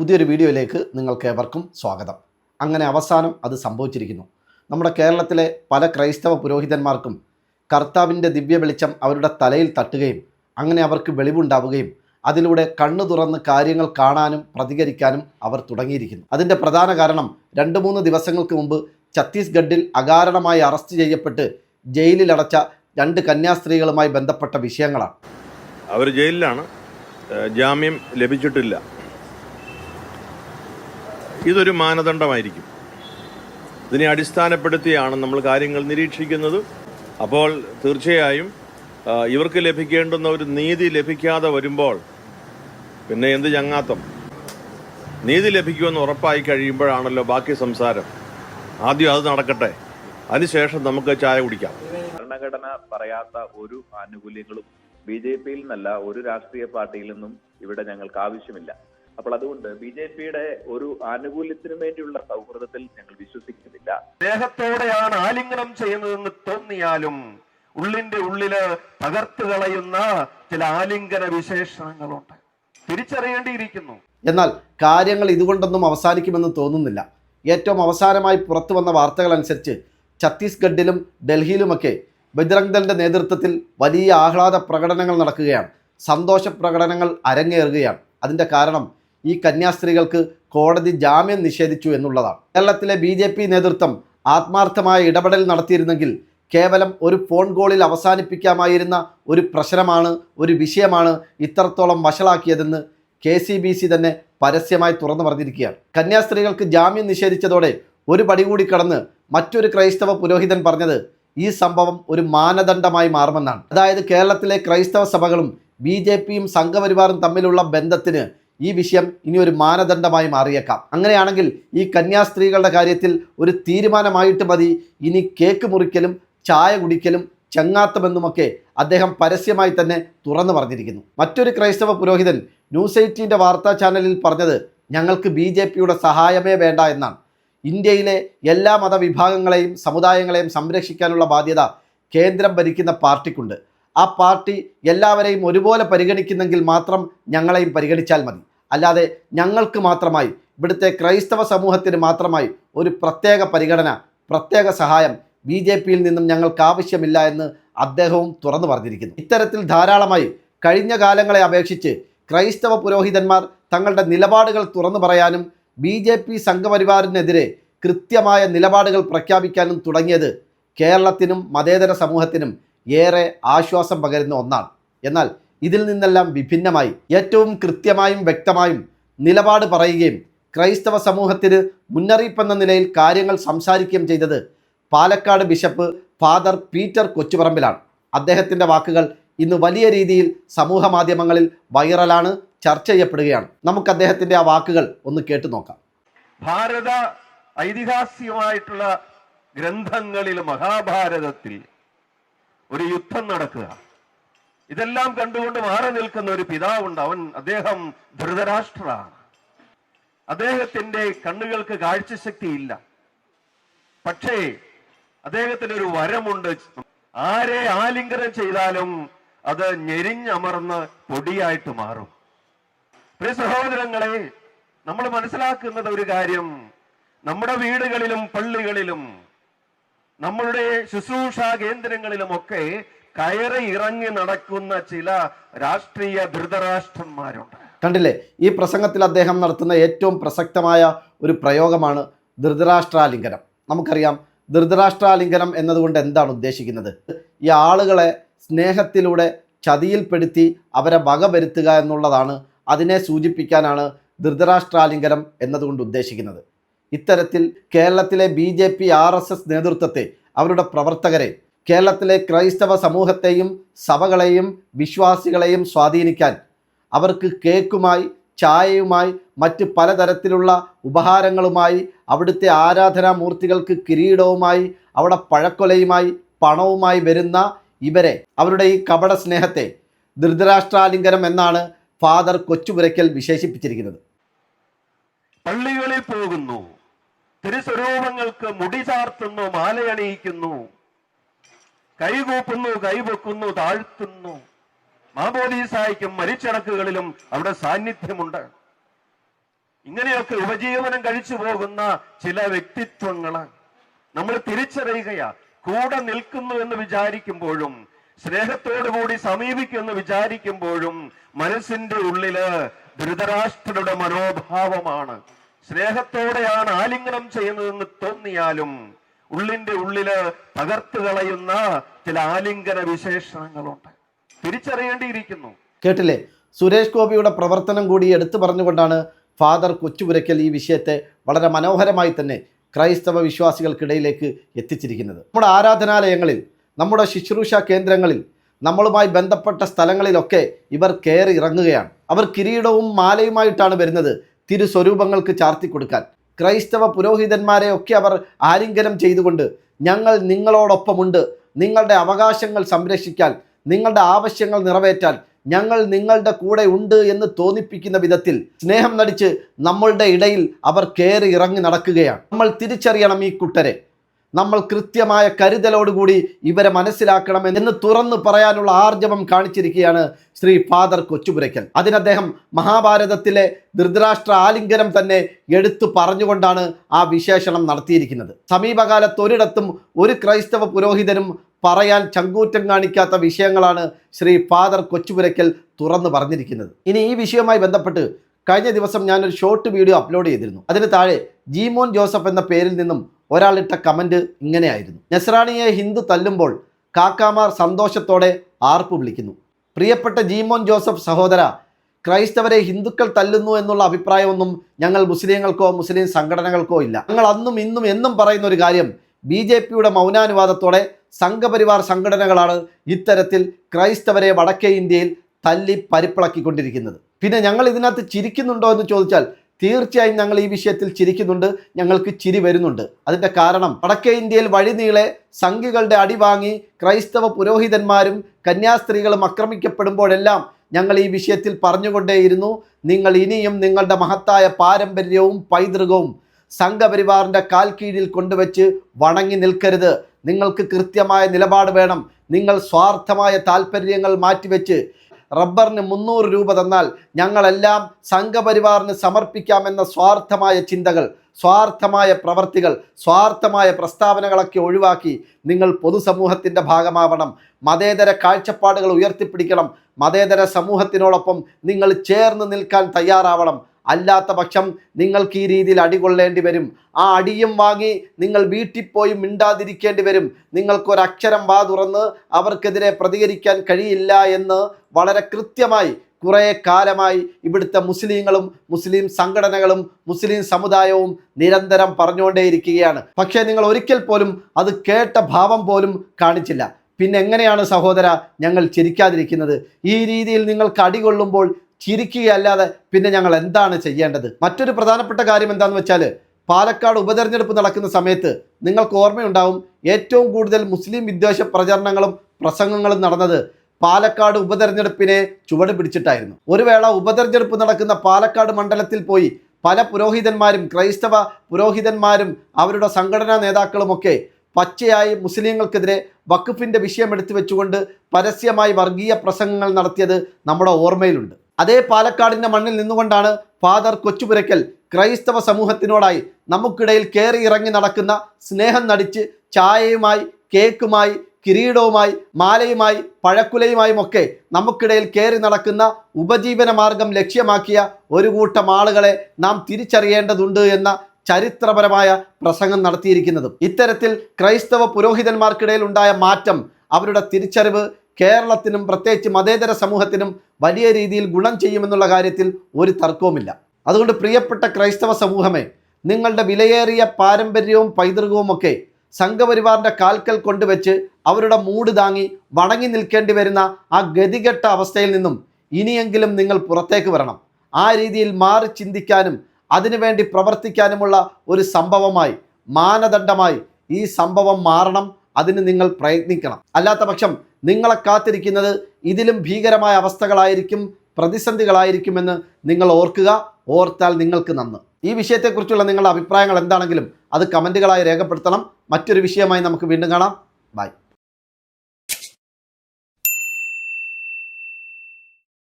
പുതിയൊരു വീഡിയോയിലേക്ക് നിങ്ങൾക്ക് ഏവർക്കും സ്വാഗതം. അങ്ങനെ അവസാനം അത് സംഭവിച്ചിരിക്കുന്നു. നമ്മുടെ കേരളത്തിലെ പല ക്രൈസ്തവ പുരോഹിതന്മാർക്കും കർത്താവിന്റെ ദിവ്യ വെളിച്ചം അവരുടെ തലയിൽ തട്ടുകയും അങ്ങനെ അവർക്ക് വെളിവുണ്ടാവുകയും അതിലൂടെ കണ്ണു തുറന്ന് കാര്യങ്ങൾ കാണാനും പ്രതികരിക്കാനും അവർ തുടങ്ങിയിരിക്കുന്നു. അതിന്റെ പ്രധാന കാരണം രണ്ട് മൂന്ന് ദിവസങ്ങൾക്ക് മുമ്പ് ഛത്തീസ്ഗഡിൽ അകാരണമായി അറസ്റ്റ് ചെയ്യപ്പെട്ട് ജയിലിലടച്ച രണ്ട് കന്യാസ്ത്രീകളുമായി ബന്ധപ്പെട്ട വിഷയങ്ങളാണ്. അവർ ജയിലിലാണ്. ജാമ്യം ലഭിച്ചിട്ടില്ല. ഇതൊരു മാനദണ്ഡമായിരിക്കും. ഇതിനെ അടിസ്ഥാനപ്പെടുത്തിയാണ് നമ്മൾ കാര്യങ്ങൾ നിരീക്ഷിക്കുന്നത്. അപ്പോൾ തീർച്ചയായും ഇവർക്ക് ലഭിക്കേണ്ടുന്ന ഒരു നീതി ലഭിക്കാതെ വരുമ്പോൾ പിന്നെ എന്ത് ചങ്ങാത്തം? നീതി ലഭിക്കുമെന്ന് ഉറപ്പായി കഴിയുമ്പോഴാണല്ലോ ബാക്കി സംസാരം. ആദ്യം അത് നടക്കട്ടെ. അതിനുശേഷം നമുക്ക് ചായ കുടിക്കാം. ഭരണഘടന പറയാത്ത ഒരു ആനുകൂല്യങ്ങളും ബി ജെ പിയിൽ നിന്നല്ല ഒരു രാഷ്ട്രീയ പാർട്ടിയിൽ നിന്നും ഇവിടെ ഞങ്ങൾക്ക് ആവശ്യമില്ല. അപ്പോൾ അതുകൊണ്ട് ബി ജെ പിയുടെ ഒരു ആനുകൂല്യത്തിനു വേണ്ടിയുള്ള സൗഹൃദത്തിൽ ഞങ്ങൾ വിശ്വസിക്കുന്നില്ല. ദേഹത്തോടെയാണ് ആലിംഗനം ചെയ്യുന്നതെന്ന് തോന്നിയാലും ഉള്ളിന്റെ ഉള്ളിൽ തകർത്ത് കളയുന്ന ചില ആലിംഗന വിശേഷണങ്ങളുണ്ട്. തിരിച്ചറിയേണ്ടിയിരിക്കുന്നു. എന്നാൽ കാര്യങ്ങൾ ഇതുകൊണ്ടൊന്നും അവസാനിക്കുമെന്ന് തോന്നുന്നില്ല. ഏറ്റവും അവസാനമായി പുറത്തു വന്ന വാർത്തകൾ അനുസരിച്ച് ഛത്തീസ്ഗഡിലും ഡൽഹിയിലുമൊക്കെ ബജ്രംഗ് ദളിന്റെ നേതൃത്വത്തിൽ വലിയ ആഹ്ലാദ പ്രകടനങ്ങൾ നടക്കുകയാണ്. സന്തോഷ പ്രകടനങ്ങൾ അരങ്ങേറുകയാണ്. അതിന്റെ കാരണം ഈ കന്യാസ്ത്രീകൾക്ക് കോടതി ജാമ്യം നിഷേധിച്ചു എന്നുള്ളതാണ്. കേരളത്തിലെ ബി ജെ പി നേതൃത്വം ആത്മാർത്ഥമായ ഇടപെടൽ നടത്തിയിരുന്നെങ്കിൽ കേവലം ഒരു ഫോൺ കോളിൽ അവസാനിപ്പിക്കാമായിരുന്ന ഒരു പ്രശ്നമാണ് ഒരു വിഷയമാണ് ഇത്രത്തോളം വഷളാക്കിയതെന്ന് കെ സി ബി സി തന്നെ പരസ്യമായി തുറന്നു പറഞ്ഞിരിക്കുകയാണ്. കന്യാസ്ത്രീകൾക്ക് ജാമ്യം നിഷേധിച്ചതോടെ ഒരു പടി കൂടി കടന്ന് മറ്റൊരു ക്രൈസ്തവ പുരോഹിതൻ പറഞ്ഞത് ഈ സംഭവം ഒരു മാനദണ്ഡമായി മാറുമെന്നാണ്. അതായത് കേരളത്തിലെ ക്രൈസ്തവ സഭകളും ബി ജെ പിയും സംഘപരിവാറും തമ്മിലുള്ള ബന്ധത്തിന് ഈ വിഷയം ഇനി ഒരു മാനദണ്ഡമായി മാറിയേക്കാം. അങ്ങനെയാണെങ്കിൽ ഈ കന്യാസ്ത്രീകളുടെ കാര്യത്തിൽ ഒരു തീരുമാനമായിട്ട് മതി. ഇനി കേക്ക് മുറിക്കലും ചായ കുടിക്കലും ചങ്ങാത്തമെന്നുമൊക്കെ അദ്ദേഹം പരസ്യമായി തന്നെ തുറന്നു പറഞ്ഞിരിക്കുന്നു. മറ്റൊരു ക്രൈസ്തവ പുരോഹിതൻ ന്യൂസ് എയ്റ്റീന്റെ വാർത്താ ചാനലിൽ പറഞ്ഞത് ഞങ്ങൾക്ക് ബി ജെ പിയുടെ സഹായമേ വേണ്ട എന്നാണ്. ഇന്ത്യയിലെ എല്ലാ മതവിഭാഗങ്ങളെയും സമുദായങ്ങളെയും സംരക്ഷിക്കാനുള്ള ബാധ്യത കേന്ദ്രം ഭരിക്കുന്ന പാർട്ടിക്കുണ്ട്. ആ പാർട്ടി എല്ലാവരെയും ഒരുപോലെ പരിഗണിക്കുന്നെങ്കിൽ മാത്രം ഞങ്ങളെയും പരിഗണിച്ചാൽ മതി. അല്ലാതെ ഞങ്ങൾക്ക് മാത്രമായി ഇവിടുത്തെ ക്രൈസ്തവ സമൂഹത്തിന് മാത്രമായി ഒരു പ്രത്യേക പരിഗണന പ്രത്യേക സഹായം ബി ജെ പിയിൽ നിന്നും ഞങ്ങൾക്ക് ആവശ്യമില്ല എന്ന് അദ്ദേഹവും തുറന്നു പറഞ്ഞിരിക്കുന്നു. ഇത്തരത്തിൽ ധാരാളമായി കഴിഞ്ഞ കാലങ്ങളെ അപേക്ഷിച്ച് ക്രൈസ്തവ പുരോഹിതന്മാർ തങ്ങളുടെ നിലപാടുകൾ തുറന്നു പറയാനും ബി ജെ പി സംഘപരിവാറിനെതിരെ കൃത്യമായ നിലപാടുകൾ പ്രഖ്യാപിക്കാനും തുടങ്ങിയത് കേരളത്തിനും മതേതര സമൂഹത്തിനും ഏറെ ആശ്വാസം പകരുന്ന ഒന്നാണ്. എന്നാൽ ഇതിൽ നിന്നെല്ലാം വിഭിന്നമായി ഏറ്റവും കൃത്യമായും വ്യക്തമായും നിലപാട് പറയുകയും ക്രൈസ്തവ സമൂഹത്തിന് മുന്നറിയിപ്പെന്ന നിലയിൽ കാര്യങ്ങൾ സംസാരിക്കുകയും ചെയ്തത് പാലക്കാട് ബിഷപ്പ് ഫാദർ പീറ്റർ കൊച്ചുപറമ്പിലാണ്. അദ്ദേഹത്തിന്റെ വാക്കുകൾ ഇന്ന് വലിയ രീതിയിൽ സമൂഹ മാധ്യമങ്ങളിൽ വൈറലാണ് ചർച്ച ചെയ്യപ്പെടുകയാണ്. നമുക്ക് അദ്ദേഹത്തിന്റെ ആ വാക്കുകൾ ഒന്ന് കേട്ടു നോക്കാം. ഭാരത ഐതിഹാസികമായിട്ടുള്ള ഗ്രന്ഥങ്ങളിൽ മഹാഭാരതത്തിൽ ഒരു യുദ്ധം നടക്കുക. ഇതെല്ലാം കണ്ടുകൊണ്ട് മാറി നിൽക്കുന്ന ഒരു പിതാവുണ്ട്. അവൻ അദ്ദേഹം ധൃതരാഷ്ട്രാണ് അദ്ദേഹത്തിന്റെ കണ്ണുകൾക്ക് കാഴ്ചശക്തിയില്ല. പക്ഷേ അദ്ദേഹത്തിന് ഒരു വരമുണ്ട്. ആരെ ആലിംഗനം ചെയ്താലും അത് ഞെരിഞ്ഞമർന്ന് പൊടിയായിട്ട് മാറും. പ്രിയ സഹോദരങ്ങളെ നമ്മൾ മനസ്സിലാക്കുന്നത് ഒരു കാര്യം. നമ്മുടെ വീടുകളിലും പള്ളികളിലും നമ്മളുടെ ശുശ്രൂഷാ കേന്ദ്രങ്ങളിലുമൊക്കെ കയറി ഇറങ്ങി നടക്കുന്ന ചില രാഷ്ട്രീയ ധൃതരാഷ്ട്രന്മാരുണ്ട്. കണ്ടില്ലേ? ഈ പ്രസംഗത്തിൽ അദ്ദേഹം നടത്തുന്ന ഏറ്റവും പ്രസക്തമായ ഒരു പ്രയോഗമാണ് ധൃതരാഷ്ട്രാലിംഗനം. നമുക്കറിയാം ധൃതരാഷ്ട്രാലിംഗനം എന്നതുകൊണ്ട് എന്താണ് ഉദ്ദേശിക്കുന്നത്? ഈ ആളുകളെ സ്നേഹത്തിലൂടെ ചതിയിൽപ്പെടുത്തി അവരെ വക വരുത്തുക എന്നുള്ളതാണ് അതിനെ സൂചിപ്പിക്കാനാണ് ധൃതരാഷ്ട്രാലിംഗനം എന്നതുകൊണ്ട് ഉദ്ദേശിക്കുന്നത്. ഇത്തരത്തിൽ കേരളത്തിലെ B J P R S S നേതൃത്വത്തെ അവരുടെ പ്രവർത്തകരെ കേരളത്തിലെ ക്രൈസ്തവ സമൂഹത്തെയും സഭകളെയും വിശ്വാസികളെയും സ്വാധീനിക്കാൻ അവർക്ക് കേക്കുമായി ചായയുമായി മറ്റ് പലതരത്തിലുള്ള ഉപഹാരങ്ങളുമായി അവിടുത്തെ ആരാധനാമൂർത്തികൾക്ക് കിരീടവുമായി അവിടെ പഴക്കൊലയുമായി പണവുമായി വരുന്ന ഇവരെ അവരുടെ ഈ കപട സ്നേഹത്തെ ധൃതരാഷ്ട്രാലിംഗനം എന്നാണ് ഫാദർ കൊച്ചുപുരയ്ക്കൽ വിശേഷിപ്പിച്ചിരിക്കുന്നത്. പള്ളികളിൽ പോകുന്നു. തിരുസ്വരൂപങ്ങൾക്ക് മുടി ചാർത്തുന്നു മാലയണിയിക്കുന്നു. കൈകൂപ്പുന്നു കൈപൊക്കുന്നു താഴ്ത്തുന്നു. മാബോധീസായിക്കും മരിച്ചടക്കുകളിലും അവിടെ സാന്നിധ്യമുണ്ട്. ഇങ്ങനെയൊക്കെ ഉപജീവനം കഴിച്ചു പോകുന്ന ചില വ്യക്തിത്വങ്ങളാണ് നമ്മൾ തിരിച്ചറിയുകയാ. കൂടെ നിൽക്കുന്നു എന്ന് വിചാരിക്കുമ്പോഴും സ്നേഹത്തോടുകൂടി സമീപിക്കുമെന്ന് വിചാരിക്കുമ്പോഴും മനസ്സിന്റെ ഉള്ളിൽ ധൃതരാഷ്ട്രയുടെ മനോഭാവമാണ്. സ്നേഹത്തോടെയാണ് ആലിംഗനം ചെയ്യുന്നതെന്ന് തോന്നിയാലും ഉള്ളിന്റെ ഉള്ളിൽ പകർത്തു കളയുന്ന ചില ആലിംഗന വിശേഷണങ്ങളുണ്ട്. തിരിച്ചറിയേണ്ടിയിരിക്കുന്നു. കേട്ടില്ലേ? സുരേഷ് ഗോപിയുടെ പ്രവർത്തനം കൂടി എടുത്തു പറഞ്ഞുകൊണ്ടാണ് ഫാദർ കൊച്ചുപുരയ്ക്കൽ ഈ വിഷയത്തെ വളരെ മനോഹരമായി തന്നെ ക്രൈസ്തവ വിശ്വാസികൾക്കിടയിലേക്ക് എത്തിച്ചിരിക്കുന്നത്. നമ്മുടെ ആരാധനാലയങ്ങളിൽ നമ്മുടെ ശുശ്രൂഷ കേന്ദ്രങ്ങളിൽ നമ്മളുമായി ബന്ധപ്പെട്ട സ്ഥലങ്ങളിലൊക്കെ ഇവർ കയറി ഇറങ്ങുകയാണ്. അവർ കിരീടവും മാലയുമായിട്ടാണ് വരുന്നത്. തിരുസ്വരൂപങ്ങൾക്ക് ചാർത്തി കൊടുക്കാൻ. ക്രൈസ്തവ പുരോഹിതന്മാരെ ഒക്കെ അവർ ആലിംഗനം ചെയ്തുകൊണ്ട് ഞങ്ങൾ നിങ്ങളോടൊപ്പമുണ്ട്. നിങ്ങളുടെ അവകാശങ്ങൾ സംരക്ഷിക്കാൻ നിങ്ങളുടെ ആവശ്യങ്ങൾ നിറവേറ്റാൻ ഞങ്ങൾ നിങ്ങളുടെ കൂടെ ഉണ്ട് എന്ന് തോന്നിപ്പിക്കുന്ന വിധത്തിൽ സ്നേഹം നടിച്ച് നമ്മളുടെ ഇടയിൽ അവർ കയറി ഇറങ്ങി നടക്കുകയാണ്. നമ്മൾ തിരിച്ചറിയണം ഈ കുട്ടരെ. നമ്മൾ കൃത്യമായ കരുതലോടുകൂടി ഇവരെ മനസ്സിലാക്കണം എന്ന് തുറന്നു പറയാനുള്ള ആർജവം കാണിച്ചിരിക്കുകയാണ് ശ്രീ ഫാദർ കൊച്ചുപുരയ്ക്കൽ. അതിന് അദ്ദേഹം മഹാഭാരതത്തിലെ ധൃതരാഷ്ട്ര ആലിംഗനം തന്നെ എടുത്തു പറഞ്ഞുകൊണ്ടാണ് ആ വിശേഷണം നടത്തിയിരിക്കുന്നത്. സമീപകാലത്ത് ഒരിടത്തും ഒരു ക്രൈസ്തവ പുരോഹിതനും പറയാൻ ചങ്കൂറ്റം കാണിക്കാത്ത വിഷയങ്ങളാണ് ശ്രീ ഫാദർ കൊച്ചുപുരയ്ക്കൽ തുറന്നു പറഞ്ഞിരിക്കുന്നത്. ഇനി ഈ വിഷയവുമായി ബന്ധപ്പെട്ട് കഴിഞ്ഞ ദിവസം ഞാനൊരു ഷോർട്ട് വീഡിയോ അപ്ലോഡ് ചെയ്തിരുന്നു. അതിന് താഴെ ജീമോൻ ജോസഫ് എന്ന പേരിൽ നിന്നും ഒരാളിട്ട കമന്റ് ഇങ്ങനെയായിരുന്നു. നസ്രാണിയെ ഹിന്ദു തല്ലുമ്പോൾ കാക്കാമാർ സന്തോഷത്തോടെ ആർപ്പ് വിളിക്കുന്നു. പ്രിയപ്പെട്ട ജീമോൻ ജോസഫ് സഹോദര ക്രൈസ്തവരെ ഹിന്ദുക്കൾ തല്ലുന്നു എന്നുള്ള അഭിപ്രായമൊന്നും ഞങ്ങൾ മുസ്ലിങ്ങൾക്കോ മുസ്ലിം സംഘടനകൾക്കോ ഇല്ല. ഞങ്ങൾ അന്നും ഇന്നും എന്നും പറയുന്ന ഒരു കാര്യം ബി ജെ പിയുടെ മൗനാനുവാദത്തോടെ സംഘപരിവാർ സംഘടനകളാണ് ഇത്തരത്തിൽ ക്രൈസ്തവരെ വടക്കേ ഇന്ത്യയിൽ തല്ലി പരിപ്പിളക്കിക്കൊണ്ടിരിക്കുന്നത്. പിന്നെ ഞങ്ങൾ ഇതിനകത്ത് ചിരിക്കുന്നുണ്ടോ എന്ന് ചോദിച്ചാൽ തീർച്ചയായും ഞങ്ങൾ ഈ വിഷയത്തിൽ ചിരിക്കുന്നുണ്ട് ഞങ്ങൾക്ക് ചിരി വരുന്നുണ്ട്. അതിന്റെ കാരണം വടക്കേ ഇന്ത്യയിൽ വഴിനീളെ സംഘികളുടെ അടി വാങ്ങി ക്രൈസ്തവ പുരോഹിതന്മാരും കന്യാസ്ത്രീകളും ആക്രമിക്കപ്പെടുമ്പോഴെല്ലാം ഞങ്ങൾ ഈ വിഷയത്തിൽ പറഞ്ഞുകൊണ്ടേയിരുന്നു. നിങ്ങൾ ഇനിയും നിങ്ങളുടെ മഹത്തായ പാരമ്പര്യവും പൈതൃകവും സംഘപരിവാറിന്റെ കാൽ കീഴിൽ കൊണ്ടുവച്ച് വണങ്ങി നിൽക്കരുത്. നിങ്ങൾക്ക് കൃത്യമായ നിലപാട് വേണം. നിങ്ങൾ സ്വാർത്ഥമായ താല്പര്യങ്ങൾ മാറ്റിവെച്ച് റബ്ബറിന് മുന്നൂറ് രൂപ തന്നാൽ ഞങ്ങളെല്ലാം സംഘപരിവാറിന് സമർപ്പിക്കാമെന്ന സ്വാർത്ഥമായ ചിന്തകൾ സ്വാർത്ഥമായ പ്രവർത്തികൾ സ്വാർത്ഥമായ പ്രസ്താവനകളൊക്കെ ഒഴിവാക്കി നിങ്ങൾ പൊതുസമൂഹത്തിന്റെ ഭാഗമാവണം. മതേതര കാഴ്ചപ്പാടുകൾ ഉയർത്തിപ്പിടിക്കണം. മതേതര സമൂഹത്തിനോടൊപ്പം നിങ്ങൾ ചേർന്ന് നിൽക്കാൻ തയ്യാറാവണം. അല്ലാത്ത പക്ഷം നിങ്ങൾക്ക് ഈ രീതിയിൽ അടികൊള്ളേണ്ടി വരും. ആ അടിയും വാങ്ങി നിങ്ങൾ വീട്ടിൽ പോയി മിണ്ടാതിരിക്കേണ്ടി വരും. നിങ്ങൾക്കൊരക്ഷരം വാ തുറന്ന് അവർക്കെതിരെ പ്രതികരിക്കാൻ കഴിയില്ല എന്ന് വളരെ കൃത്യമായി കുറേ കാലമായി ഇവിടുത്തെ മുസ്ലിങ്ങളും മുസ്ലിം സംഘടനകളും മുസ്ലിം സമുദായവും നിരന്തരം പറഞ്ഞുകൊണ്ടേയിരിക്കുകയാണ്. പക്ഷേ നിങ്ങൾ ഒരിക്കൽ പോലും അത് കേട്ട ഭാവം പോലും കാണിച്ചില്ല. പിന്നെ എങ്ങനെയാണ് സഹോദര ഞങ്ങൾ ചിരിക്കാതിരിക്കുന്നത്? ഈ രീതിയിൽ നിങ്ങൾക്ക് അടികൊള്ളുമ്പോൾ ചിരിക്കുകയല്ലാതെ പിന്നെ ഞങ്ങൾ എന്താണ് ചെയ്യേണ്ടത്? മറ്റൊരു പ്രധാനപ്പെട്ട കാര്യം എന്താണെന്ന് വെച്ചാൽ പാലക്കാട് ഉപതെരഞ്ഞെടുപ്പ് നടക്കുന്ന സമയത്ത് നിങ്ങൾക്ക് ഓർമ്മയുണ്ടാവും ഏറ്റവും കൂടുതൽ മുസ്ലിം വിദ്വേഷ പ്രചരണങ്ങളും പ്രസംഗങ്ങളും നടന്നത് പാലക്കാട് ഉപതെരഞ്ഞെടുപ്പിനെ ചുവട് പിടിച്ചിട്ടായിരുന്നു. ഒരു വേള ഉപതെരഞ്ഞെടുപ്പ് നടക്കുന്ന പാലക്കാട് മണ്ഡലത്തിൽ പോയി പല പുരോഹിതന്മാരും ക്രൈസ്തവ പുരോഹിതന്മാരും അവരുടെ സംഘടനാ നേതാക്കളുമൊക്കെ പച്ചയായി മുസ്ലിങ്ങൾക്കെതിരെ വഖഫിന്റെ വിഷയം എടുത്തു വെച്ചുകൊണ്ട് പരസ്യമായി വർഗീയ പ്രസംഗങ്ങൾ നടത്തിയത് നമ്മുടെ ഓർമ്മയിലുണ്ട്. അതേ പാലക്കാടിന്റെ മണ്ണിൽ നിന്നുകൊണ്ടാണ് ഫാദർ കൊച്ചുപുരയ്ക്കൽ ക്രൈസ്തവ സമൂഹത്തിനോടായി നമുക്കിടയിൽ കയറി ഇറങ്ങി നടക്കുന്ന സ്നേഹം നടിച്ച് ചായയുമായി കേക്കുമായി കിരീടവുമായി മാലയുമായി പഴക്കുലയുമായും ഒക്കെ നമുക്കിടയിൽ കയറി നടക്കുന്ന ഉപജീവന മാർഗം ലക്ഷ്യമാക്കിയ ഒരു കൂട്ടം ആളുകളെ നാം തിരിച്ചറിയേണ്ടതുണ്ട് എന്ന ചരിത്രപരമായ പ്രസംഗം നടത്തിയിരിക്കുന്നതും. ഇത്തരത്തിൽ ക്രൈസ്തവ പുരോഹിതന്മാർക്കിടയിൽ ഉണ്ടായ മാറ്റം അവരുടെ തിരിച്ചറിവ് കേരളത്തിനും പ്രത്യേകിച്ച് മതേതര സമൂഹത്തിനും വലിയ രീതിയിൽ ഗുണം ചെയ്യുമെന്നുള്ള കാര്യത്തിൽ ഒരു തർക്കവുമില്ല. അതുകൊണ്ട് പ്രിയപ്പെട്ട ക്രൈസ്തവ സമൂഹമേ നിങ്ങളുടെ വിലയേറിയ പാരമ്പര്യവും പൈതൃകവും ഒക്കെ സംഘപരിവാറിന്റെ കാൽക്കൽ കൊണ്ടുവച്ച് അവരുടെ മൂട് താങ്ങി വണങ്ങി നിൽക്കേണ്ടി വരുന്ന ആ ഗതികെട്ട അവസ്ഥയിൽ നിന്നും ഇനിയെങ്കിലും നിങ്ങൾ പുറത്തേക്ക് വരണം. ആ രീതിയിൽ മാറി ചിന്തിക്കാനും അതിനുവേണ്ടി പ്രവർത്തിക്കാനുമുള്ള ഒരു സംഭവമായി മാനദണ്ഡമായി ഈ സംഭവം മാറണം. അതിന് നിങ്ങൾ പ്രയത്നിക്കണം. അല്ലാത്ത പക്ഷം നിങ്ങളെ കാത്തിരിക്കുന്നത് ഇതിലും ഭീകരമായ അവസ്ഥകളായിരിക്കും പ്രതിസന്ധികളായിരിക്കുമെന്ന് നിങ്ങൾ ഓർക്കുക ഓർത്താൽ നിങ്ങൾക്ക് നന്ന്. ഈ വിഷയത്തെക്കുറിച്ചുള്ള നിങ്ങളുടെ അഭിപ്രായങ്ങൾ എന്താണെങ്കിലും അത് കമന്റുകളായി രേഖപ്പെടുത്തണം. മറ്റൊരു വിഷയമായി നമുക്ക് വീണ്ടും കാണാം. ബൈ.